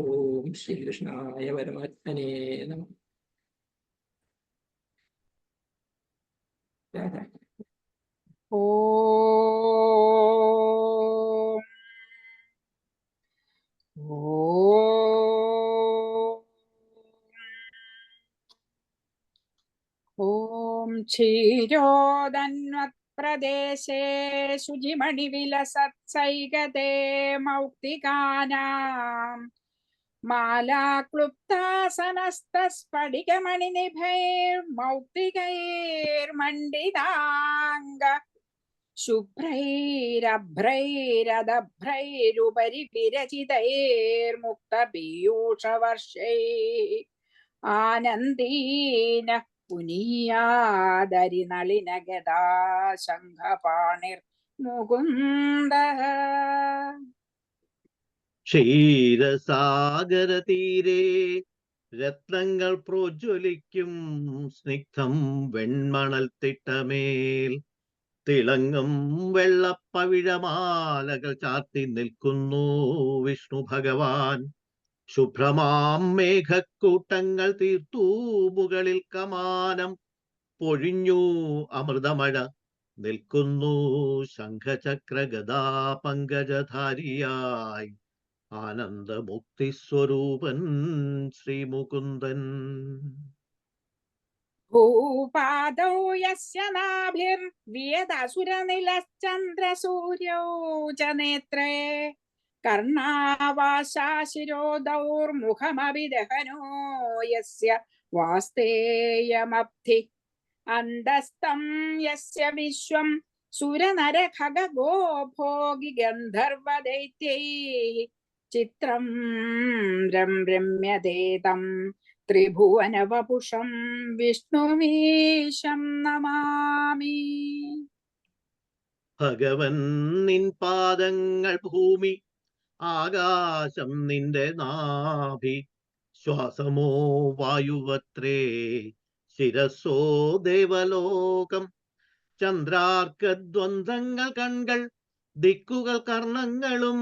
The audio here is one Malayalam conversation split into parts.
ഓം ശ്രീകൃഷ്ണായ പരമാത്മനേ നമ. രാധാ. ഓം. ഓം. प्रदेशे मौक्तिकानां माला मालाक्लुप्तासनस्तस्फटिकमणिनिभैर्मौक्तिकैर्मण्डिताङ्ग शुभ्रैरभ्रैरदभ्रैरुपरि विरचितैर्मुक्तपीयूषवर्षैः आनन्दीनः പുനീയാദരിനളിനഗദാ ശംഖപാണിർ മുകുന്ദ ക്ഷീരസാഗര തീരെ രത്നങ്ങൾ പ്രോജ്വലിക്കും സ്നിഗ്ധം വെൺമണൽ തിട്ടമേൽ. തിളങ്ങും വെള്ളപ്പവിഴമാലകൾ ചാർത്തി നിൽക്കുന്നു വിഷ്ണു ഭഗവാൻ. ശുഭ്രമാം മേഘക്കൂട്ടങ്ങൾ തീർത്തു മുകളിൽ കമാനം പൊഴിഞ്ഞു അമൃതമഴ നിൽക്കുന്നു ശംഖചക്ര ഗദാ പങ്കജധാരിയായി ആനന്ദമുക്തി സ്വരൂപൻ ശ്രീമുകുന്ദൻ. ഭൂപാദൗ യസ്യ നേത്രേ വാസ്തേയമബ്ധി. അന്തസ്തം യസ്യ വിശ്വം സുരനരഖഗോ ഗന്ധർവദൈത്യൈः. ചിത്രം രം രമ്യതേതം ത്രിഭുവനവപുഷം വിഷ്ണുമീശം നമാമി. ഭഗവൻ നിൻ പാദങ്ങൾ ഭൂമി ആകാശം നിന്റെ നാഭി ശ്വാസമോ വായുവത്രേ? ശിരസോ ദേവലോകം? ചന്ദ്രാർക്കദ്വന്ദ്ങ്ങൾ കൺകൾ ദിക്കുകൾ കർണങ്ങളും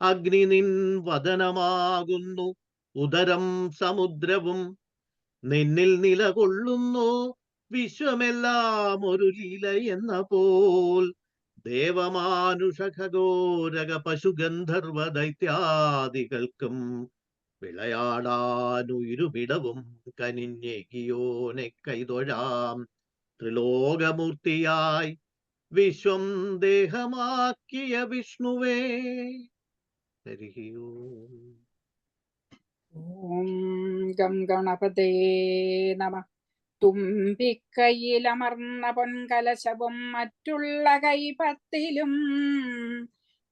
അഗ്നി നിൻ വദനമാകുന്നു ഉദരം സമുദ്രവും നിന്നിൽ നിലകൊള്ളുന്നു വിശ്വമെല്ലാം ഒരു ലീല എന്ന പോൽ. ദേവമാനുഷ ഖഗോരക പശുഗന്ധർവ ദൈത്യാദികൾക്കും വിളയാടാനുയിരുമിടവും കനിഞ്ഞേകിയോനെ കൈതൊഴാം ത്രിലോകമൂർത്തിയായി വിശ്വം ദേഹമാക്കിയ വിഷ്ണുവേ. ഹരിയോ ഓം ഗം ഗണപതേ നമ. തുമ്പിക്കൈയിലമർന്ന പൊൻകലശവും മറ്റുള്ള കൈപത്തിലും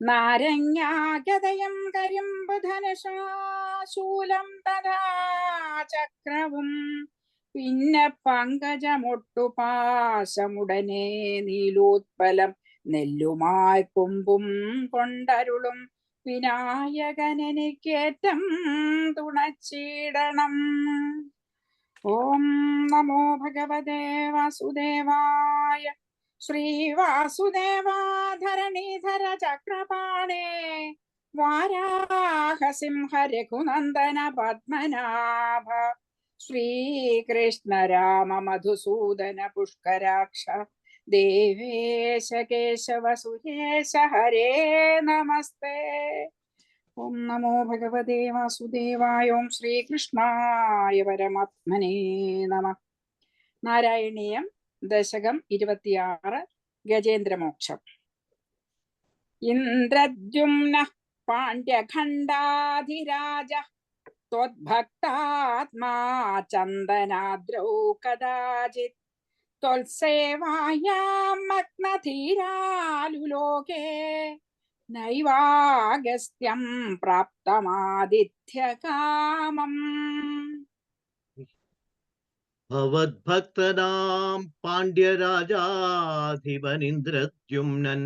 നാരങ്ങാഗതയം കരിമ്പ് ധനുഷാശൂലം തഥാ ചക്രവും പിന്നെ പങ്കജമൊട്ടുപാശമുടനെ നീലോത്പലം നെല്ലുമായി കൊമ്പും കൊണ്ടരുളും. വിനായകനെനിക്കേറ്റം തുണച്ചിടണം. ओम नमो भगवते वासुदेवाय। श्रीवासुदेवा धरणीधर चक्रपाणे वाराहसिंह रघुनंदन पद्मनाभ श्रीकृष्ण राम मधुसूदन पुष्कराक्ष देवेश केशव सुहेश हरे नमस्ते। ഓം നമോ ഭഗവതേ വാസുദേവായ ഓം ശ്രീകൃഷ്ണായ പരമാത്മനേ നമ നാരായണീയം ദശകം ഇരുപത്തിയാറ് ഗജേന്ദ്രമോക്ഷം ഇന്ദ്രദ്യുമ്ന പാണ്ഡ്യഖണ്ഡാധിരാജ त्वद्भक्तात्मा चन्दनाद्रौ कदाचित् त्वत्सेवायां मग्नधीरालुलोके നൈവാഗസ്ത്യം പ്രാപ്തമാതിഥ്യകാമം ഭവദ്ഭക്തനാം പാണ്ഡ്യരാജാധിപനിന്ദ്രദ്യുമ്നൻ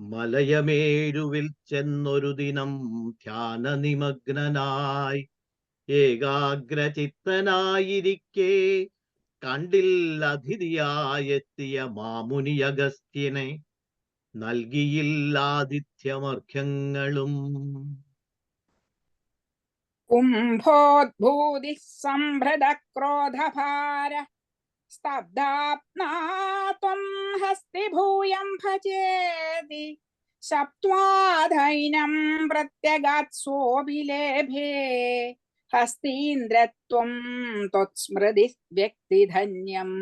മലയമേരുവിൽ ചെന്നൊരു ദിനം ധ്യാന നിമഗ്നനായി ഏകാഗ്രചിത്തനായിരിക്കെ കണ്ടില്ലതിഥിയായെത്തിയ മാമുനി അഗസ്ത്യനെ നൽകിയില്ലാതിഥ്യമർഘ്യങ്ങളും കുംഭോദ്ഭൂതി സംഭൃത ക്രോധഭാര സ്തബ്ധാപ്നാത്വം ഹസ്തി ഭൂയം ഭജേതി ശബ്ദ്വാധൈനം പ്രത്യഗാത് സോഭിലേഭേ ഹസ്തീന്ദ്രത്വം ത്വത്സ്മൃതി വ്യക്തിധന്യം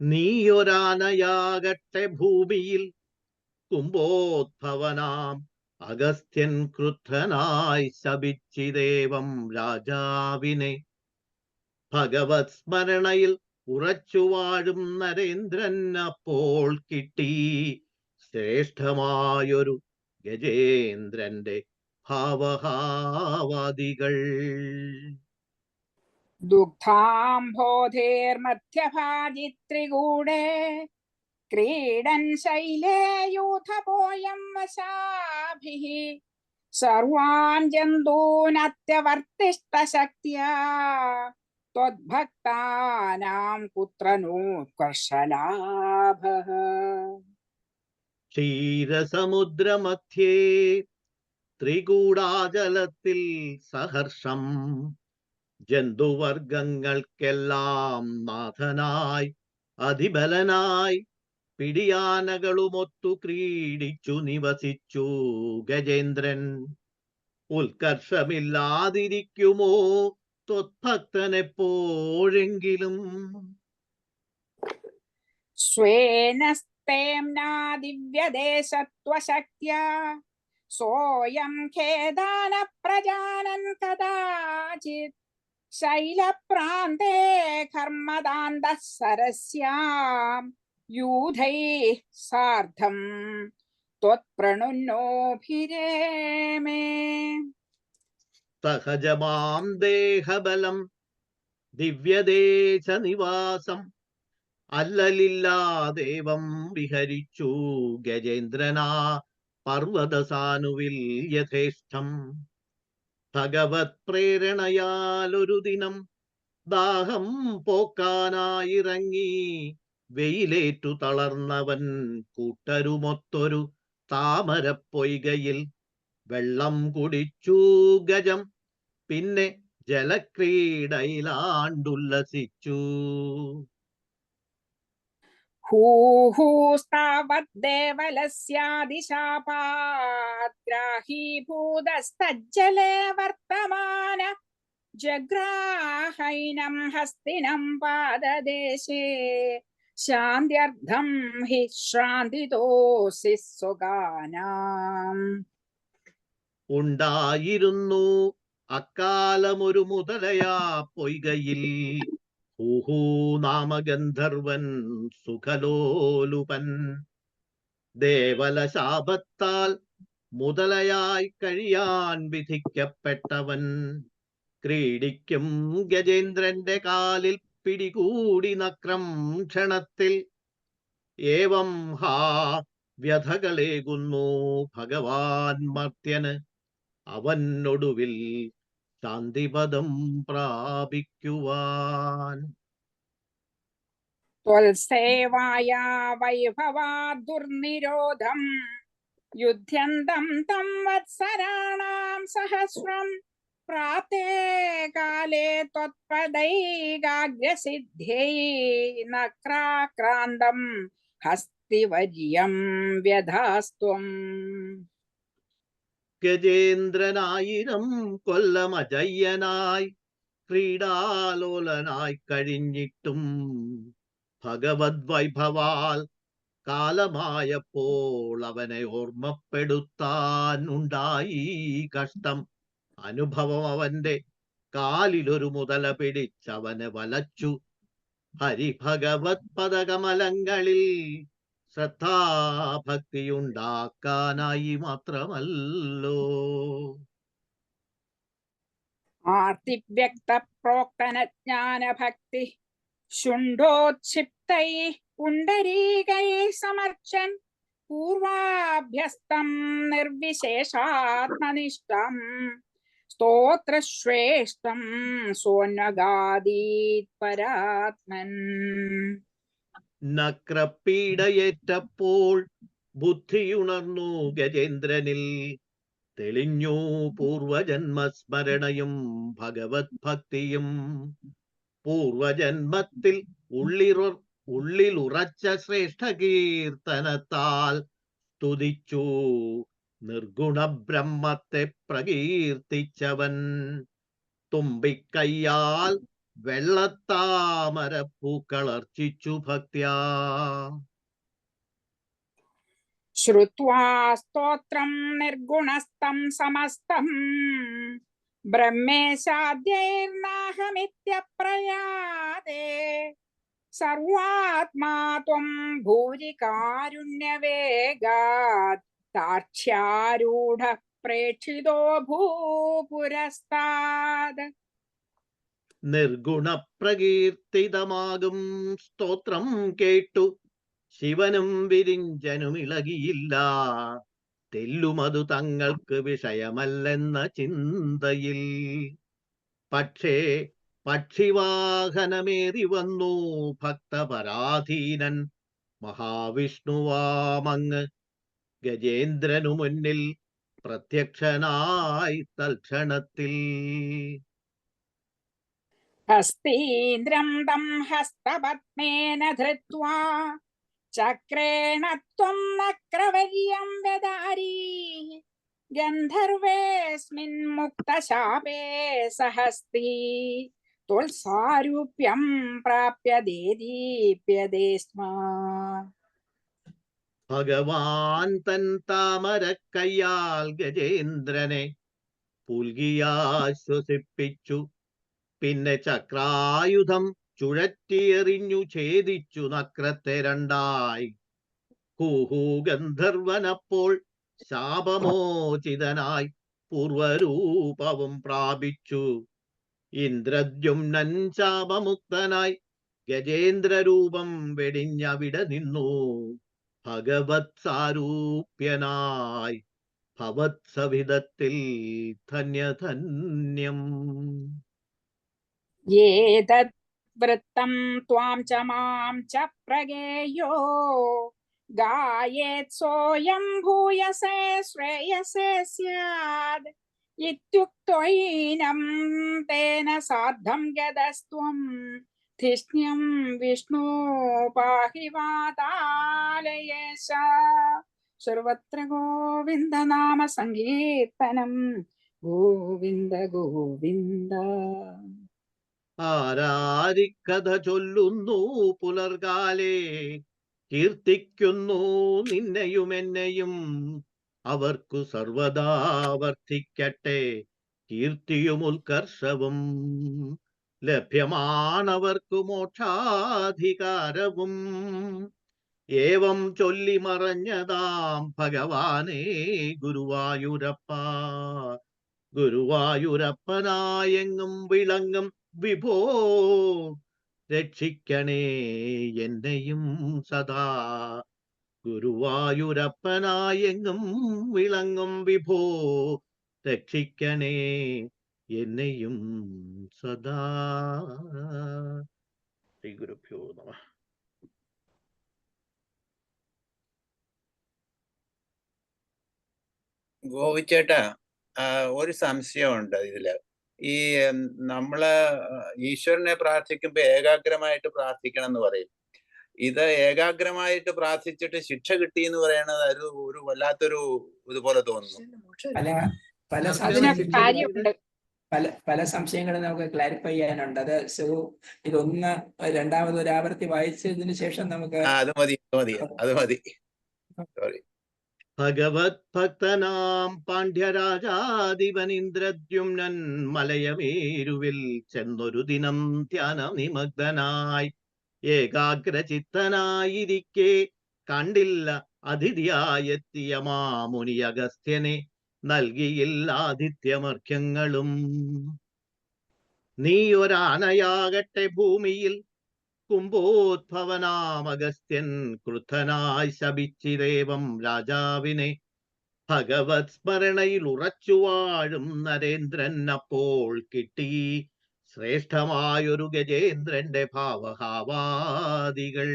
നീയൊരാനയാകട്ടെ ഭൂമിയിൽ. കുംഭോദ്ഭവനാം അഗസ്ത്യൻ ക്രുദ്ധനായി ശപിച്ചിദേവം രാജാവിനെ. ഭഗവത് സ്മരണയിൽ ഉറച്ചുവാഴും നരേന്ദ്രൻ അപ്പോൾ കിട്ടി. ശ്രേഷ്ഠമായൊരു ഗജേന്ദ്രന്റെ ഭാവഹാവാദികൾ. दुग्धाम्भोधेर्मध्यभाजित्रिगूढे क्रीडन् शैले यूथपोऽयं वशाभिः सर्वान् त्वद्भक्तानां कुत्र नोत्कर्षलाभः क्षीरसमुद्रमध्ये सहर्षम्। ജന്തുവർഗങ്ങൾക്കെല്ലാം നാഥനായി അതിബലനായി പിടിയാനകളുമൊത്തു ക്രീഡിച്ചു നിവസിച്ചു. ഗജേന്ദ്രൻ ഉത്കർഷമില്ലാതിരിക്കുമോ? ത്വത്ഭക്തനെപ്പോഴെങ്കിലും? സ്വേനസ്തേംനാ സോയം ഖേദാന പ്രജാനൻ കഥാചിത് शैलप्रान्ते कर्मदान्तः सरस्यां यूथैः सार्धं त्वत्प्रणुन्नोभिरेमे സഹജമാം ദേഹബലം ദിവ്യദേശ നിവാസം അല്ലലില്ലാദേവം വിഹരിച്ചു ഗജേന്ദ്രനാ പർവ്വതസാനുവിൽ യഥേഷ്ടം ഭഗവത് പ്രേരണയാലൊരു ദിനം ദാഹം പോക്കാനായിറങ്ങി വെയിലേറ്റു തളർന്നവൻ കൂട്ടരുമൊത്തൊരു താമരപ്പൊയ്കയിൽ വെള്ളം കുടിച്ചു ഗജം പിന്നെ ജലക്രീഡയിലാണ്ടുല്ലസിച്ചു. ഹൂഹൂസ്താവദ്ദേവലസ്യാദിശാപാദ്ഗ്രാഹീഭൂതസ്തജ്ജലേ വർത്തമാന ജഗ്രാഹൈനം ഹസ്തിനം പാദദേശേ ശാന്തിയർത്ഥം ഹി ശ്രാന്തിതോസി സ്വഗാനാം ഉണ്ടായിരുന്നു അക്കാലമൊരു മുതലയാ പൊയ്കയിൽ. ഹൂഹൂ നാമഗന്ധർവൻ സുഖലോലുപൻ. ദേവല ശാപത്താൽ മുതലയായി കഴിയാൻ വിധിക്കപ്പെട്ടവൻ. ക്രീഡിക്കും ഗജേന്ദ്രന്റെ കാലിൽ പിടികൂടി നക്രം ക്ഷണത്തിൽ. ഏവം ഹാ വ്യഥകളേകുന്നു ഭഗവാൻ മർത്യന്. അവനൊടുവിൽ ശാന്തിപദം പ്രാപിക്കുവാൻ. ത്വൽസേവായ വൈഭവാ ദുർനിരോധം. യുദ്ധ്യന്തം തം വത്സരാണാം സഹസ്രം. പ്രാതേ കാലേ ത്വത്പദൈകാഗ്രസിദ്ധ്യൈ നക്രാക്രാന്തം ഹസ്തിവര്യം വ്യധാസ്ത്വം. ഗജേന്ദ്രനായിരം കൊല്ലമജയ്യനായി ക്രീഡാലോലനായി കഴിഞ്ഞിട്ടും ഭഗവത് വൈഭവാൽ കാലമായപ്പോൾ അവനെ ഓർമ്മപ്പെടുത്താൻ ഉണ്ടായി കഷ്ടം. അനുഭവം അവന്റെ കാലിലൊരു മുതല പിടിച്ചവനെ വലച്ചു. ഹരിഭഗവത് പദകമലങ്ങളിൽ ശ്രദ്ധാഭക്തിയുണ്ടാക്കാനായി മാത്രമല്ലോ. ആർത്തിവ്യക്ത പ്രോക്തന പ്രോക്തനജ്ഞാനഭക്തി ശുണ്ടോക്ഷിപ്തൈ പുണ്ടരീകൈ സമർച്ചൻ പൂർവാഭ്യസ്തം നിർവിശേഷാത്മനിഷ്ഠം സ്തോത്രശ്രേഷ്ഠം സോന്വഗാദീത് പരാത്മൻ നക്രപ്പീഡയേറ്റപ്പോൾ ബുദ്ധിയുണർന്നു ഗജേന്ദ്രനിൽ. തെളിഞ്ഞു പൂർവജന്മസ്മരണയും ഭഗവത് ഭക്തിയും പൂർവജന്മത്തിൽ ഉള്ളിറു ഉള്ളിലുറച്ച ശ്രേഷ്ഠ കീർത്തനത്താൽ സ്തുതിച്ചു. നിർഗുണ ബ്രഹ്മത്തെ പ്രകീർത്തിച്ചവൻ. തുമ്പിക്കയ്യാൽ വെള്ളത്താമര പൂക്കളർച്ചിച്ചു ശ്രുത്വാ സ്തോത്രം നിർഗുണസ്തം സമസ്തം. ബ്രഹ്മേശാദ്യൈർനാഹമിത്യപ്രയാതേ സർവാത്മാ ത്വം ഭൂരി കാരുണ്യവേഗാത് താർക്ഷ്യാരൂഢ പ്രേക്ഷിതോ ഭൂപുരസ്താത്. നിർഗുണ പ്രകീർത്തിതമാകും സ്തോത്രം കേട്ടു. ശിവനും വിരിഞ്ചനും ഇളകിയില്ല. തെല്ലുമതു തങ്ങൾക്ക് വിഷയമല്ലെന്ന ചിന്തയിൽ. പക്ഷേ പക്ഷിവാഹനമേറി വന്നു. ഭക്തപരാധീനൻ മഹാവിഷ്ണുവാമങ്ങ് ഗജേന്ദ്രനു മുന്നിൽ പ്രത്യക്ഷനായി തൽക്ഷണത്തിൽ. ഹസ്തീന്ദ്രം തം ഹസ്തപത്മേന ധൃത്വാ ചക്രേണ ത്വം നക്രവർയം വ്യദാരി ഗന്ധർവേസ്മിൻ മുക്തശാപേ സഹസ്തി തുൽസാരൂപ്യം പ്രാപ്യ ദേദീപ്യതേ സ്മ ഭഗവാൻ തൻ താമര കയ്യാൽ ഗജേന്ദ്രനെ പുൽകിയാശ്വസിപ്പിച്ചു പിന്നെ ചക്രായുധം ചുഴറ്റിയെറിഞ്ഞു ഛേദിച്ചു നക്രത്തെ രണ്ടായി. ഹൂഹൂ ഗന്ധർവനപ്പോൾ ശാപമോചിതനായി പൂർവരൂപവും പ്രാപിച്ചു. ഇന്ദ്രദ്യുമ്നൻ ശാപമുക്തനായി ഗജേന്ദ്രരൂപം വെടിഞ്ഞവിടെ നിന്നു. ഭഗവത് സാരൂപ്യനായി. ഭവത്സവിധത്തിൽ ധന്യധന്യം. ത്വാം ച മാം ച പ്രഗേയോ ഗായേത് സോയം ഭൂയസേ ശ്രേയസേ സ്യാദ് ഇത്യുക്തൈനം തേന സാർദ്ധം ഗതസ്ത്വം ധിഷ്ണ്യം വിഷ്ണു പാഹി വാതാലയേശ സർവത്ര ഗോവിന്ദ നാമ സങ്കീർത്തനം ഗോവിന്ദ ഗോവിന്ദ ആരാരിക്കഥ ചൊല്ലുന്നു പുലർകാലേ കീർത്തിക്കുന്നു നിന്നെയും എന്നെയും. അവർക്കു സർവദാ വർദ്ധിക്കട്ടെ കീർത്തിയും ഉത്കർഷവും. ലഭ്യമാണവർക്കു മോക്ഷാധികാരവും. ഏവം ചൊല്ലി മറഞ്ഞതാം ഭഗവാനേ ഗുരുവായൂരപ്പ. ഗുരുവായൂരപ്പനായെങ്ങും വിളങ്ങും വിഭോ രക്ഷിക്കണേ എന്നെയും സദാ. ഗുരുവായൂരപ്പനായെങ്ങും വിളങ്ങും വിഭോ രക്ഷിക്കണേ എന്നെയും സദാ. ശ്രീ ഗുരുഭ്യോ നമ ഗോപിച്ചേട്ടാ ഒരു സംശയമുണ്ട് ഇതിൽ. ഈ നമ്മൾ ഈശ്വരനെ പ്രാർത്ഥിക്കുമ്പോ ഏകാഗ്രമായിട്ട് പ്രാർത്ഥിക്കണം എന്ന് പറയും. ഇത് ഏകാഗ്രമായിട്ട് പ്രാർത്ഥിച്ചിട്ട് ശിക്ഷ കിട്ടി എന്ന് പറയുന്നത് ഒരു ഒരു വല്ലാത്തൊരു ഇതുപോലെ തോന്നുന്നു. പല പല പല പല സംശയങ്ങളും നമുക്ക് ക്ലാരിഫൈ ചെയ്യാനുണ്ട്. അത് സോ ഇതൊന്ന് രണ്ടാമത് ഒരു ആവർത്തി വായിച്ചതിന് ശേഷം നമുക്ക് അത് മതി അത് മതി അത് മതി. സോറി ഭഗവത് ഭക്തനാം പാണ്ഡ്യരാജാധിപനിന്ദ്രദ്യുമ്നൻ മലയമേരുവിൽ ചെന്നൊരു ദിനം ധ്യാന നിമഗ്നായി ഏകാഗ്രചിത്തനായിരിക്കെ കണ്ടില്ല അതിഥിയായെത്തിയ മാമുനി അഗസ്ത്യനെ. നൽകിയില്ല ആതിഥ്യമർഘ്യങ്ങളും. നീ ഒരാനയാകട്ടെ ഭൂമിയിൽ കുംഭോദ്ഭവനാമഗസ്ത്യൻ ക്രുദ്ധനായി ശപിച്ചിരേവം രാജാവിനെ. ഭഗവത് സ്മരണയിൽ ഉറച്ചു വാഴും നരേന്ദ്രൻ അപ്പോൾ കിട്ടി. ശ്രേഷ്ഠമായൊരു ഗജേന്ദ്രന്റെ ഭാവഹാവാദികൾ.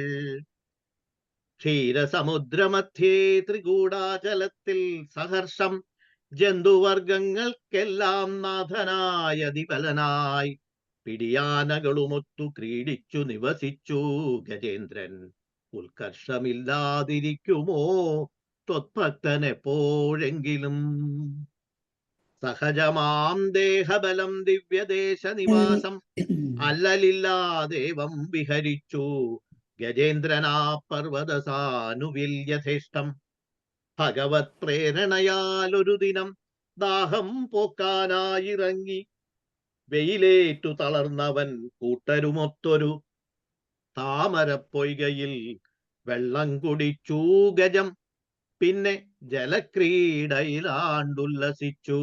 ക്ഷീരസമുദ്രമധ്യേ ത്രികൂടാചലത്തിൽ സഹർഷം ജന്തുവർഗങ്ങൾക്കെല്ലാം നാഥനായ അതിബലനായി പിടിയാനകളുമൊത്തു ക്രീഡിച്ചു നിവസിച്ചു. ഗജേന്ദ്രൻ ഉത്കർഷമില്ലാതിരിക്കുമോ? ത്വത്ഭക്തൻ എപ്പോഴെങ്കിലും സഹജമാം ദേഹബലം ദിവ്യദേശ നിവാസം അല്ലലില്ലാദേവം വിഹരിച്ചു. ഗജേന്ദ്രനാ പർവതസാനുവിൽ യഥേഷ്ടം. ഭഗവത് പ്രേരണയാൽ ഒരു ദിനം ദാഹം പോക്കാനായിറങ്ങി. വെയിലേറ്റു തളർന്നവൻ കൂട്ടരുമൊത്തൊരു താമരപ്പൊയ്കയിൽ വെള്ളം കുടിച്ചു ഗജം. പിന്നെ ജലക്രീഡയിലാണ്ടുല്ലസിച്ചു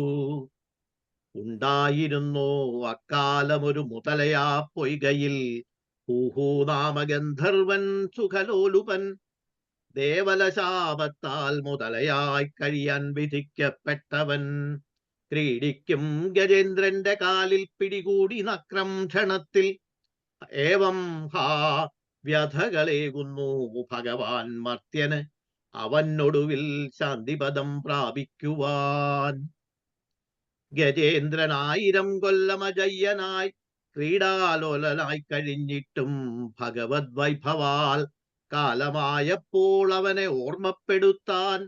ഉണ്ടായിരുന്നു അക്കാലമൊരു മുതലയാ പൊയ്കയിൽ? ഹൂഹൂ നാമഗന്ധർവൻ സുഖലോലുപൻ. ദേവലശാപത്താൽ മുതലയായി കഴിയാൻ വിധിക്കപ്പെട്ടവൻ. ക്രീഡിക്കും ഗജേന്ദ്രന്റെ കാലിൽ പിടികൂടി നക്രം ക്ഷണത്തിൽ. ഏവം ഹാ വ്യഥകളേകുന്നു ഭഗവാൻ മർത്യന്. അവനൊടുവിൽ ശാന്തിപദം പ്രാപിക്കുവാൻ. ഗജേന്ദ്രനായിരം കൊല്ലമജയ്യനായി ക്രീഡാലോലനായി കഴിഞ്ഞിട്ടും ഭഗവത് വൈഭവാൽ കാലമായപ്പോൾ അവനെ ഓർമ്മപ്പെടുത്താൻ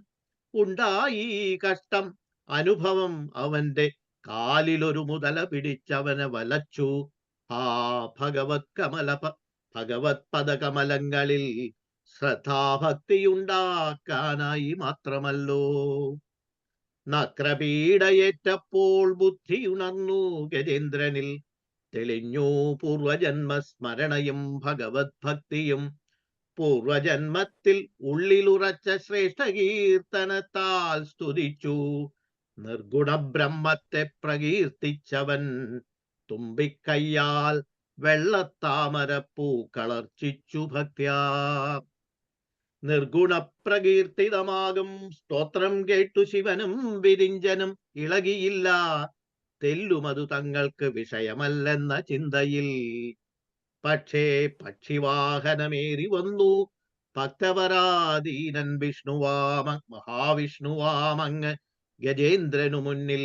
ഉണ്ടായി കഷ്ടം. അനുഭവം അവന്റെ കാലിലൊരു മുതല പിടിച്ചവനെ വലച്ചു. ആ ഭഗവത് കമല ഭഗവത് പദകമലങ്ങളിൽ ശ്രദ്ധാഭക്തിയുണ്ടാക്കാനായി മാത്രമല്ലോ. നക്രപീഡയേറ്റപ്പോൾ ബുദ്ധിയുണർന്നു ഗജേന്ദ്രനിൽ. തെളിഞ്ഞു പൂർവജന്മ സ്മരണയും ഭഗവത് ഭക്തിയും. പൂർവജന്മത്തിൽ ഉള്ളിലുറച്ച ശ്രേഷ്ഠ കീർത്തനത്താൽ സ്തുതിച്ചു. നിർഗുണ ബ്രഹ്മത്തെ പ്രകീർത്തിച്ചവൻ തുമ്പിക്കയ്യാൽ വെള്ളത്താമര പൂ കളർച്ചിച്ചു ഭക്ത്യാ. നിർഗുണ പ്രകീർത്തിതമാകും സ്തോത്രം കേട്ടു ശിവനും വിരിഞ്ചനും ഇളകിയില്ല. തെല്ലുമതു തങ്ങൾക്ക് വിഷയമല്ലെന്ന ചിന്തയിൽ. പക്ഷേ പക്ഷിവാഹനമേറി വന്നു. ഭക്തപരാധീനൻ വിഷ്ണുവാമ മഹാവിഷ്ണുവാമങ്ങ് ഗജേന്ദ്രനു മുന്നിൽ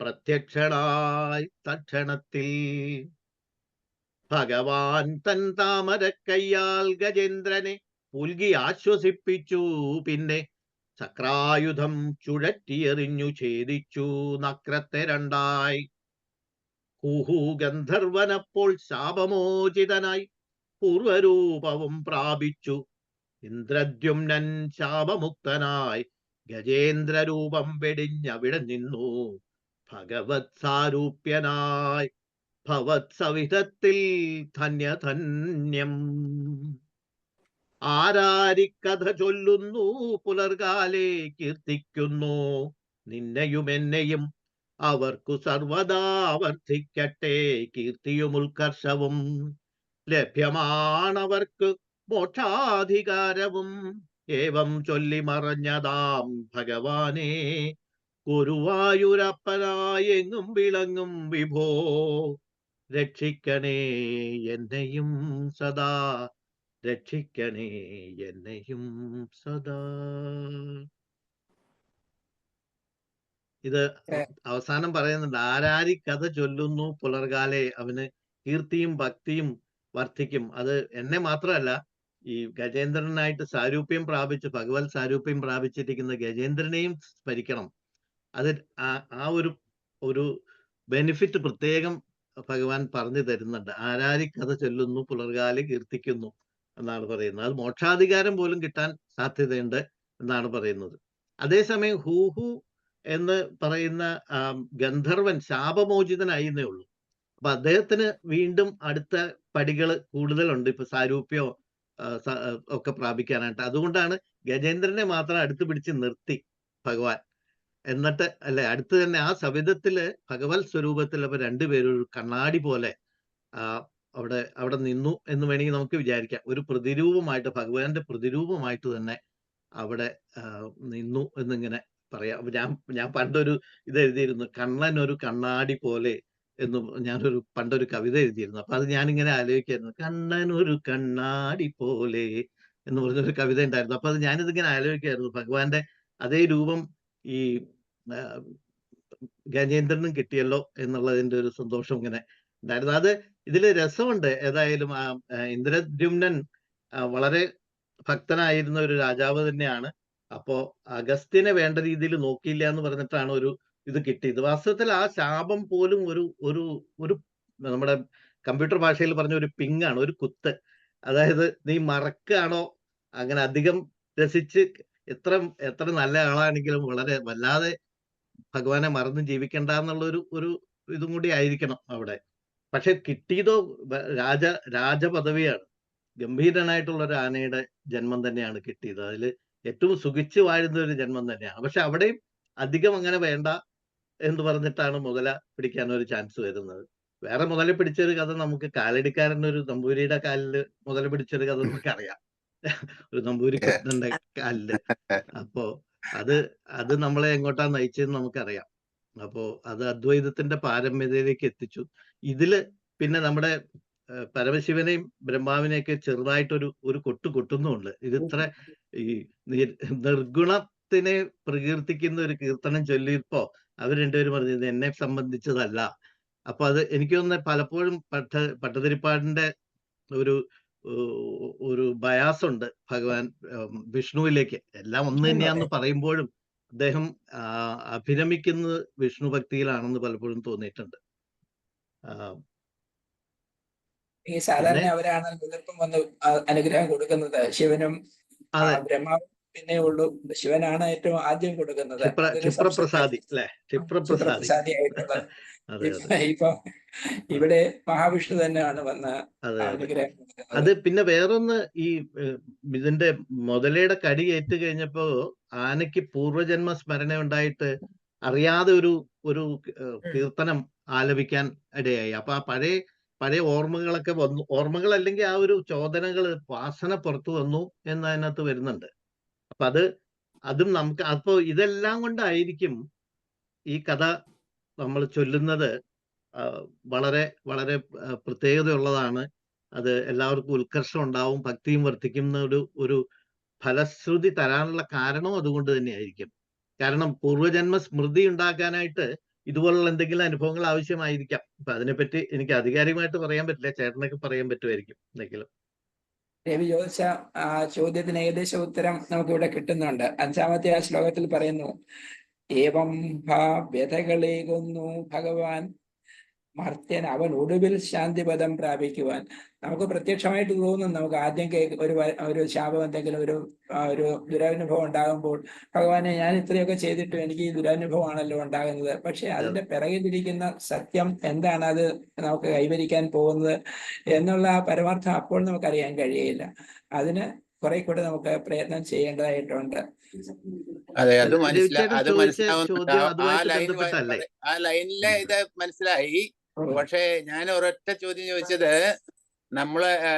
പ്രത്യക്ഷനായി തക്ഷണത്തിൽ ഭഗവാൻ തൻ താമരക്കയ്യാൽ ഗജേന്ദ്രനെ പുൽകി ആശ്വസിപ്പിച്ചു. പിന്നെ ചക്രായുധം ചുഴറ്റിയെറിഞ്ഞു ഛേദിച്ചു. നക്രത്തെ രണ്ടായി. കുഹു ഗന്ധർവനപ്പോൾ ശാപമോചിതനായി പൂർവരൂപവും പ്രാപിച്ചു. ഇന്ദ്രദ്യുമ്നൻ ശാപമുക്തനായി. ഗജേന്ദ്രരൂപം വെടിഞ്ഞവിടെ നിന്നു. ഭഗവത് സാരൂപ്യനായി. ഭവത് സവിധത്തിൽ ധന്യധന്യം. ആരാരിക്കഥ ചൊല്ലുന്നു പുലർകാലേ കീർത്തിക്കുന്നു. നിന്നെയും എന്നെയും അവർക്കു സർവദാ വർദ്ധിക്കട്ടെ. കീർത്തിയും ഉത്കർഷവും ലഭ്യമാണവർക്ക് മോക്ഷാധികാരവും. ഏവം ചൊല്ലി മറഞ്ഞതാം ഭഗവാനെ. ഗുരുവായൂരപ്പനായെങ്ങും വിളങ്ങും വിഭോ. രക്ഷിക്കണേ എന്നെയും സദാ. രക്ഷിക്കണേ എന്നെയും സദാ. ഇത് അവസാനം പറയുന്നുണ്ട് ആരാരി കഥ ചൊല്ലുന്നു പുലർകാലെ അവന് കീർത്തിയും ഭക്തിയും വർദ്ധിക്കും. അത് എന്നെ മാത്രമല്ല ഈ ഗജേന്ദ്രനായിട്ട് സാരൂപ്യം പ്രാപിച്ച് ഭഗവത് സാരൂപ്യം പ്രാപിച്ചിരിക്കുന്ന ഗജേന്ദ്രനെയും സ്മരിക്കണം. അത് ആ ഒരു ഒരു ബെനിഫിറ്റ് പ്രത്യേകം ഭഗവാൻ പറഞ്ഞു തരുന്നുണ്ട്. ആരാരി കഥ ചൊല്ലുന്നു പുലർകാലി കീർത്തിക്കുന്നു എന്നാണ് പറയുന്നത്. അത് മോക്ഷാധികാരം പോലും കിട്ടാൻ സാധ്യതയുണ്ട് എന്നാണ് പറയുന്നത്. അതേസമയം ഹൂഹു എന്ന് പറയുന്ന ഗന്ധർവൻ ശാപമോചിതനായിരുന്നേ ഉള്ളൂ. അപ്പൊ അദ്ദേഹത്തിന് വീണ്ടും അടുത്ത പടികൾ കൂടുതലുണ്ട്. ഇപ്പൊ സാരൂപ്യോ ഒക്കെ പ്രാപിക്കാനായിട്ട്. അതുകൊണ്ടാണ് ഗജേന്ദ്രനെ മാത്രം അടുത്ത് പിടിച്ച് നിർത്തി ഭഗവാൻ. എന്നിട്ട് അല്ലെ അടുത്ത് തന്നെ ആ സവിധത്തിൽ ഭഗവത് സ്വരൂപത്തിൽ അപ്പൊ രണ്ടുപേരും ഒരു കണ്ണാടി പോലെ അവിടെ അവിടെ നിന്നു എന്ന് വേണമെങ്കിൽ നമുക്ക് വിചാരിക്കാം. ഒരു പ്രതിരൂപമായിട്ട് ഭഗവാന്റെ പ്രതിരൂപമായിട്ട് തന്നെ അവിടെ നിന്നു എന്നിങ്ങനെ പറയാം. ഞാൻ ഞാൻ പണ്ടൊരു ഇത് എഴുതിയിരുന്നു. കണ്ണൻ ഒരു കണ്ണാടി പോലെ എന്ന് ഞാനൊരു പണ്ടൊരു കവിത എഴുതിയിരുന്നു. അപ്പൊ അത് ഞാനിങ്ങനെ ആലോചിക്കായിരുന്നു. കണ്ണൻ ഒരു കണ്ണാടി പോലെ എന്ന് പറഞ്ഞൊരു കവിത ഉണ്ടായിരുന്നു. അപ്പൊ അത് ഞാനിതിങ്ങനെ ആലോചിക്കായിരുന്നു. ഭഗവാന്റെ അതേ രൂപം ഈ ഗജേന്ദ്രനും കിട്ടിയല്ലോ എന്നുള്ളതിന്റെ ഒരു സന്തോഷം ഇങ്ങനെ ഉണ്ടായിരുന്നു. അത് ഇതിൽ രസമുണ്ട്. ഏതായാലും ആ, ഇന്ദ്രദ്യുമ്നൻ വളരെ ഭക്തനായിരുന്ന ഒരു രാജാവ് തന്നെയാണ്. അപ്പോ അഗസ്ത്യനെ വേണ്ട രീതിയിൽ നോക്കിയില്ല എന്ന് പറഞ്ഞിട്ടാണ് ഒരു ഇത് കിട്ടിയത് വാസ്തവത്തിൽ ആ ശാപം പോലും ഒരു ഒരു ഒരു നമ്മുടെ കമ്പ്യൂട്ടർ ഭാഷയിൽ പറഞ്ഞ ഒരു പിങ്ങാണ് ഒരു കുത്ത്. അതായത് നീ മറക്കാണോ അങ്ങനെ അധികം രസിച്ച് എത്ര എത്ര നല്ല ആളാണെങ്കിലും വളരെ വല്ലാതെ ഭഗവാനെ മറന്ന് ജീവിക്കണ്ട എന്നുള്ള ഒരു ഒരു ഇതും കൂടി ആയിരിക്കണം അവിടെ. പക്ഷെ കിട്ടിയതോ രാജ രാജപദവിയാണ്. ഗംഭീരനായിട്ടുള്ള ഒരു ആനയുടെ ജന്മം തന്നെയാണ് കിട്ടിയത്. അതിൽ ഏറ്റവും സുഖിച്ചു വാഴുന്ന ഒരു ജന്മം തന്നെയാണ്. പക്ഷെ അവിടെയും അധികം അങ്ങനെ വേണ്ട. എന്ന് പറഞ്ഞിട്ടാണ് മുതല പിടിക്കാൻ ഒരു ചാൻസ് വരുന്നത്. വേറെ മുതല പിടിച്ചൊരു കഥ നമുക്ക് കാലടിക്കാരൻ ഒരു നമ്പൂരിയുടെ കാലിൽ മുതല പിടിച്ചൊരു കഥ നമുക്ക് അറിയാം ഒരു നമ്പൂരി കൃഷ്ണന്റെ കാലിൽ. അപ്പോ അത് അത് നമ്മളെ എങ്ങോട്ടാ നയിച്ചതെന്ന് നമുക്കറിയാം. അപ്പോ അത് അദ്വൈതത്തിന്റെ പാരമ്യതയിലേക്ക് എത്തിച്ചു. ഇതിൽ പിന്നെ നമ്മുടെ പരമശിവനെയും ബ്രഹ്മാവിനെയൊക്കെ ചെറുതായിട്ടൊരു ഒരു കൊട്ട് കൊട്ടുന്നുണ്ട്. ഇത് ഇത്ര ഈ നി- നിർഗുണത്തിനെ പ്രകീർത്തിക്കുന്ന ഒരു കീർത്തനം ചൊല്ലിയപ്പോ അവർ രണ്ടുപേരും പറഞ്ഞത് എന്നെ സംബന്ധിച്ചതല്ല. അപ്പൊ അത് എനിക്ക് തോന്നുന്നത് പലപ്പോഴും പട്ട പട്ടതിരിപ്പാടിന്റെ ഒരു ഒരു ബയാസുണ്ട് ഭഗവാൻ ഉം, വിഷ്ണുവിലേക്ക്. എല്ലാം ഒന്ന് തന്നെയാന്ന് പറയുമ്പോഴും അദ്ദേഹം അഭിരമിക്കുന്നത് വിഷ്ണു ഭക്തിയിലാണെന്ന് പലപ്പോഴും തോന്നിയിട്ടുണ്ട്. ഈ സാധാരണ അവരാണ് എതിർപ്പം വന്ന് അനുഗ്രഹം കൊടുക്കുന്നത്. ശിവനും ബ്രഹ്മാവും പിന്നെ ഉള്ളൂ. ശിവനാണ് ഏറ്റവും ആദ്യം കൊടുക്കുന്നത്. ക്ഷിപ്രപ്രസാദി ഇപ്പൊ ഇവിടെ മഹാവിഷ്ണു തന്നെയാണ് വന്ന അതെ പിന്നെ വേറൊന്ന് ഈ ഇതിന്റെ മുതലയുടെ കടി ഏറ്റു കഴിഞ്ഞപ്പോ ആനയ്ക്ക് പൂർവജന്മ സ്മരണ ഉണ്ടായിട്ട് അറിയാതെ ഒരു ഒരു കീർത്തനം ആലപിക്കാൻ ഇടയായി. അപ്പൊ ആ പഴയ പഴയ ഓർമ്മകളൊക്കെ വന്നു. ഓർമ്മകൾ അല്ലെങ്കിൽ ആ ഒരു ചോദനകൾ വാസന പുറത്തു വന്നു എന്ന് അതിനകത്ത് വരുന്നുണ്ട്. അപ്പൊ അത് അതും നമുക്ക് അപ്പോ ഇതെല്ലാം കൊണ്ടായിരിക്കും ഈ കഥ നമ്മൾ ചൊല്ലുന്നത് വളരെ വളരെ പ്രത്യേകതയുള്ളതാണ്. അത് എല്ലാവർക്കും ഉത്കർഷം ഉണ്ടാവും ഭക്തിയും വർദ്ധിക്കുന്ന ഒരു ഒരു ഫലശ്രുതി തരാനുള്ള കാരണവും അതുകൊണ്ട് തന്നെയായിരിക്കും. കാരണം പൂർവജന്മ സ്മൃതി ഉണ്ടാക്കാനായിട്ട് ഇതുപോലുള്ള എന്തെങ്കിലും അനുഭവങ്ങൾ ആവശ്യമായിരിക്കാം. അപ്പൊ അതിനെപ്പറ്റി എനിക്ക് ആധികാരികമായിട്ട് പറയാൻ പറ്റില്ല ചേട്ടനൊക്കെ പറയാൻ പറ്റുമായിരിക്കും എന്തെങ്കിലും. രവി ചോദിച്ച ആ ചോദ്യത്തിന് ഏകദേശ ഉത്തരം നമുക്ക് ഇവിടെ കിട്ടുന്നുണ്ട്. അഞ്ചാമത്തെ ആ ശ്ലോകത്തിൽ പറയുന്നു ഏവം ഭാ വ്യഥകളേകുന്നു ഭഗവാൻ മർത്യൻ അവൻ ഒടുവിൽ ശാന്തിപദം പ്രാപിക്കുവാൻ. നമുക്ക് പ്രത്യക്ഷമായിട്ട് തോന്നും നമുക്ക് ആദ്യം കേക്ക് ഒരു ഒരു ശാപം എന്തെങ്കിലും ഒരു ഒരു ദുരനുഭവം ഉണ്ടാകുമ്പോൾ ഭഗവാനെ ഞാൻ ഇത്രയൊക്കെ ചെയ്തിട്ടും എനിക്ക് ഈ ദുരനുഭവമാണല്ലോ ഉണ്ടാകുന്നത്. പക്ഷെ അതിന്റെ പിറകിലിരിക്കുന്ന സത്യം എന്താണ് അത് നമുക്ക് കൈവരിക്കാൻ പോകുന്നത് എന്നുള്ള ആ പരമാർത്ഥം അപ്പോൾ നമുക്കറിയാൻ കഴിയില്ല. അതിന് കുറെ കൂടെ നമുക്ക് പ്രയത്നം ചെയ്യേണ്ടതായിട്ടുണ്ട്. അതെ അത് മനസ്സിലായി മനസ്സിലാ അത് ചോദിച്ച മനസ്സിലാവുന്നുണ്ട് ആ- ആ അതുമായിട്ട് ആ ലൈനിലെ ഇത് മനസ്സിലായി. പക്ഷേ ഞാൻ ഒരൊറ്റ ചോദ്യം ചോദിച്ചത് നമ്മൾ ആ,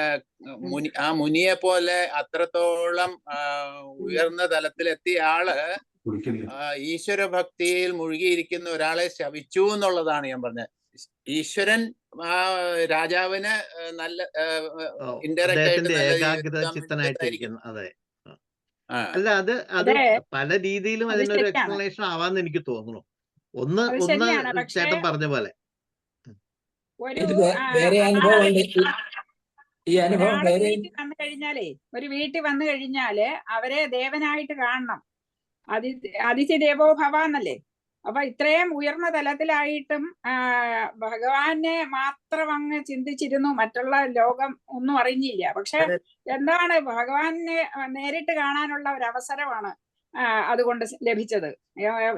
മുനി ആ മുനിയെ പോലെ അത്രത്തോളം ഉയർന്ന തലത്തിലെത്തിയ ആൾ ഈശ്വര ഭക്തിയിൽ മുഴുകിയിരിക്കുന്ന ഒരാളെ ശവിച്ചു എന്നുള്ളതാണ് ഞാൻ പറഞ്ഞത്. ഈശ്വരൻ ആ രാജാവിന് നല്ല ഇൻഡയറക്റ്റ് അതെ. അല്ല അത് അത് പല രീതിയിലും അതിനൊരു എക്സ്പ്ലനേഷൻ ആവാന്ന് എനിക്ക് തോന്നുന്നു. ഒന്ന് ഒന്ന് ചേട്ടൻ പറഞ്ഞ പോലെ. ഒരു വേറെ അനുഭവം ഈ- അനുഭവം വേറെ വീട്ടിൽ വന്നു കഴിഞ്ഞാലേ ഒരു വീട്ടിൽ വന്നു കഴിഞ്ഞാൽ അവരെ ദേവനായിട്ട് കാണണം. അതി അതിഥി ദേവോ ഭവാന്നല്ലേ? അപ്പൊ ഇത്രയും ഉയർന്ന തലത്തിലായിട്ടും ഭഗവാനെ മാത്രം അങ്ങ് ചിന്തിച്ചിരുന്നു. മറ്റുള്ള ലോകം ഒന്നും അറിഞ്ഞില്ല. പക്ഷെ എന്താണ് ഭഗവാനെ നേരിട്ട് കാണാനുള്ള ഒരു അവസരമാണ് അതുകൊണ്ട് ലഭിച്ചത്.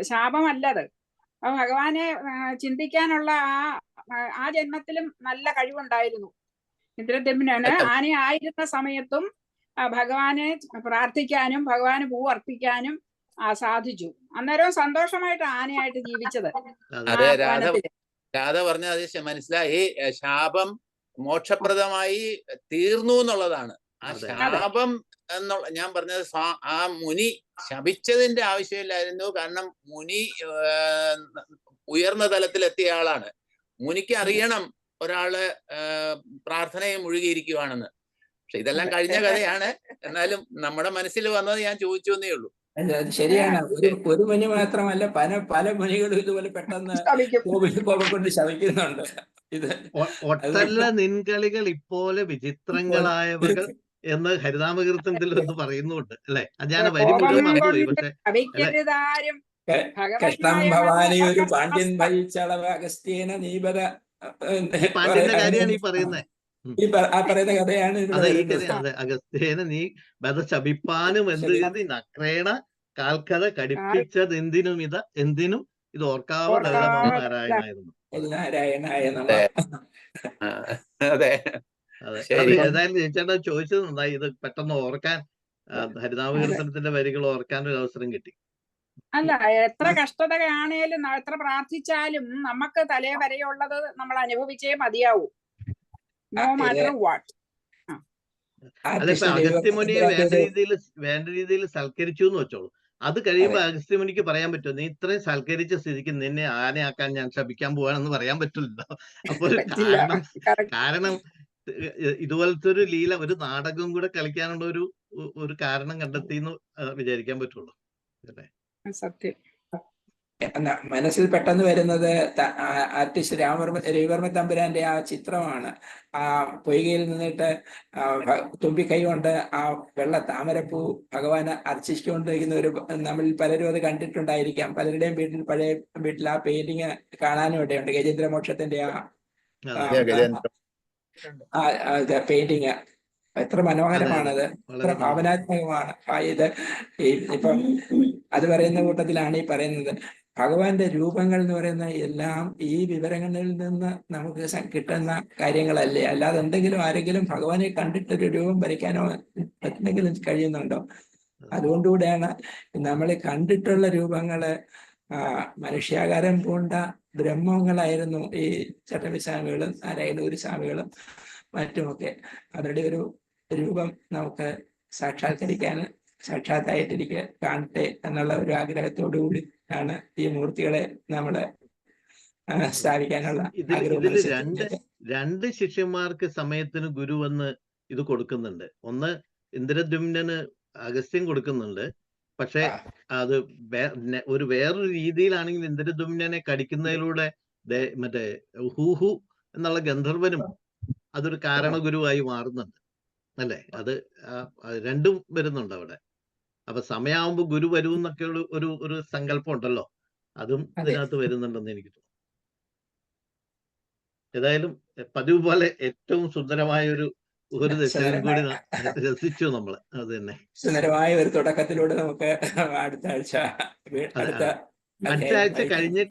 ശാപമല്ലത്. ഭഗവാനെ ചിന്തിക്കാനുള്ള ആ ആ ജന്മത്തിലും നല്ല കഴിവുണ്ടായിരുന്നു. ഇന്ദ്രദ്യുമ്നന് ആന ആയിരുന്ന സമയത്തും ഭഗവാനെ പ്രാർത്ഥിക്കാനും ഭഗവാന് പൂ അർപ്പിക്കാനും ആ, സാധിച്ചു. അന്നേരവും സന്തോഷമായിട്ട് ആനയായിട്ട് ജീവിച്ചത്. രാധ പറഞ്ഞ അത് മനസ്സിലായി. ശാപം മോക്ഷപ്രദമായി തീർന്നു എന്നുള്ളതാണ്. ആ. ശാപം എന്നുള്ള ഞാൻ പറഞ്ഞത് ആ മുനി ശപിച്ചതിന്റെ ആവശ്യമില്ലായിരുന്നു. കാരണം മുനി ഉയർന്ന തലത്തിലെത്തിയ ആളാണ്. മുനിക്ക് അറിയണം ഒരാൾ പ്രാർത്ഥനയെ മുഴുകിയിരിക്കുവാണെന്ന്. പക്ഷെ ഇതെല്ലാം കഴിഞ്ഞ കഥയാണ്. എന്നാലും നമ്മുടെ മനസ്സിൽ വന്നത് ഞാൻ ചോദിച്ചു എന്നേ ഉള്ളൂ. ശരിയാണ്. ഒരു ഒരു മുനി മാത്രമല്ല പല പല മുനികളും ഇതുപോലെ പെട്ടെന്ന്. കോപം കൊണ്ട് ശവിക്കുന്നുണ്ട് ഇത് ഒട്ടല്ല നിൻകളികൾ ഇപ്പോലെ വിചിത്രങ്ങളായവകൾ എന്ന് ഹരിനാമകീർത്തനത്തിൽ ഒന്ന് പറയുന്നുണ്ട് അല്ലെ? അത് ഞാൻ വരി മുഴുവൻ കോപം മറന്നുപോയി കൊണ്ട് പക്ഷെ കൃഷ്ണം ഭവാനി ഒരു പാണ്ഡ്യൻ അഗസ്ത്യേന ഈ പാണ്ഡ്യന്റെ കാര്യമാണ് ഈ പറയുന്നത് ഈ പറയുന്ന കഥയാണ് ഇതിൽ അതെ ഈ വരുന്നത്. അഗസ്ത്യേന നീ ബത ശപിപ്പാനും എന്ത് നക്രേണ കാൽക്കഥ കടിപ്പിച്ചത് എന്തിനും ഇത് എന്തിനും ഇത് ഓർക്കാവ നാരായണായിരുന്നു നാരായണായ. അതെ. അതെ. ഏതായാലും ചേച്ചേട്ടാ ചോദിച്ചത് നന്നായി. ഇത് പെട്ടെന്ന് ഓർക്കാൻ ആ, ഹരിനാമകീർത്തനത്തിന്റെ വരികൾ ഓർക്കാൻ ഒരു അവസരം കിട്ടി. അല്ല എത്ര കഷ്ടതയാണേലും എത്ര പ്രാർത്ഥിച്ചാലും നമുക്ക് തലേ വരെയുള്ളത് നമ്മൾ അനുഭവിച്ചേ മതിയാവൂ. No matter what. അഗസ്ത്യമുനിയെ വേണ്ട രീതിയിൽ വേണ്ട രീതിയിൽ സൽക്കരിച്ചു എന്ന് വെച്ചോളൂ. അത് കഴിയുമ്പോ അഗസ്ത്യമുനിക്ക് പറയാൻ പറ്റുമോ? നീ ഇത്രയും സൽക്കരിച്ച സ്ഥിതിക്ക് നിന്നെ ആനയാക്കാൻ ഞാൻ ശപിക്കാൻ പോവാണെന്ന് പറയാൻ പറ്റില്ലല്ലോ. അപ്പൊ ഒരു പറ്റില്ല. കാരണം ഇതുപോലത്തെ ഒരു ലീല ഒരു നാടകം കൂടെ കളിക്കാനുള്ള ഒരു ഒരു കാരണം കണ്ടെത്തി എന്ന് വിചാരിക്കാൻ പറ്റുള്ളൂ. അല്ലേ? സത്യം. മനസ്സിൽ പെട്ടെന്ന് വരുന്നത് ആർട്ടിസ്റ്റ് രാമവർമ്മ രവിവർമ്മ തമ്പുരാന്റെ ആ ചിത്രമാണ്. ആ പൊയ്കയിൽ നിന്നിട്ട് തുമ്പിക്കൈ കൊണ്ട് ആ വെള്ള താമരപ്പൂ ഭഗവാന് അർച്ചിച്ചുകൊണ്ടിരിക്കുന്ന ഒരു നമ്മളിൽ പലരും അത് കണ്ടിട്ടുണ്ടായിരിക്കാം. പലരുടെയും വീട്ടിൽ പഴയ വീട്ടിൽ ആ പെയിന്റിങ് കാണാനും ഇടയുണ്ട് ഗജേന്ദ്രമോക്ഷത്തിന്റെ ആ അതെ, ആ, ഗജേന്ദ്ര ആ പെയിന്റിങ് എത്ര മനോഹരമാണത്. എത്ര വളരെ ഭാവനാത്മകമാണ്. ആ ഇത് ഇപ്പം അത് പറയുന്ന കൂട്ടത്തിലാണ് ഈ പറയുന്നത്. ഭഗവാന്റെ രൂപങ്ങൾ എന്ന് പറയുന്ന എല്ലാം ഈ വിവരങ്ങളിൽ നിന്ന് നമുക്ക് കിട്ടുന്ന കാര്യങ്ങളല്ലേ? അല്ലാതെ എന്തെങ്കിലും ആരെങ്കിലും ഭഗവാനെ കണ്ടിട്ടൊരു രൂപം വരയ്ക്കാനോ എന്തെങ്കിലും കഴിയുന്നുണ്ടോ? അതുകൊണ്ടുകൂടെയാണ് നമ്മൾ കണ്ടിട്ടുള്ള രൂപങ്ങൾ മനുഷ്യാകാരം പൂണ്ട ബ്രഹ്മങ്ങളായിരുന്നു ഈ ചട്ടമ്പിസ്വാമികളും നാരായണൂര് സ്വാമികളും മറ്റുമൊക്കെ. അവരുടെ ഒരു രൂപം നമുക്ക് സാക്ഷാത്കരിക്കാൻ സാക്ഷാത്തായിട്ടിരിക്കെ കാണട്ടെ എന്നുള്ള ഒരു ആഗ്രഹത്തോടു കൂടി ആണ് ഈ മൂർത്തികളെ നമ്മൾ സ്ഥാപിക്കാനുള്ള രണ്ട് രണ്ട് ശിഷ്യന്മാർക്ക് സമയത്തിന് ഗുരു വന്ന് ഇത് കൊടുക്കുന്നുണ്ട്. ഒന്ന് ഇന്ദ്രദ്യുമ്നന് അഗസ്ത്യം കൊടുക്കുന്നുണ്ട്. പക്ഷെ അത് ഒരു വേറൊരു രീതിയിലാണെങ്കിൽ ഇന്ദ്രദ്യുമ്നനെ കടിക്കുന്നതിലൂടെ മറ്റേ ഹൂഹു എന്നുള്ള ഗന്ധർവനും അതൊരു കാരണഗുരുവായി മാറുന്നുണ്ട്. അല്ലേ? അത് രണ്ടും വരുന്നുണ്ട് അവിടെ. അപ്പൊ സമയമാകുമ്പോ ഗുരു വരും എന്നൊക്കെ ഒരു ഒരു സങ്കല്പം ഉണ്ടല്ലോ അതും. അതിനകത്ത് ഇതിനകത്ത് വരുന്നുണ്ടെന്ന് എനിക്ക് തോന്നുന്നു. ഏതായാലും പതിവ് പോലെ ഏറ്റവും സുന്ദരമായ ഒരു ഒരു ദശകം കൂടി രസിച്ചു നമ്മൾ. അത് തന്നെ. സുന്ദരമായ ഒരു തുടക്കത്തിലൂടെ നമുക്ക് അടുത്ത ആഴ്ച അടുത്ത അടുത്ത ആഴ്ച. കഴിഞ്ഞ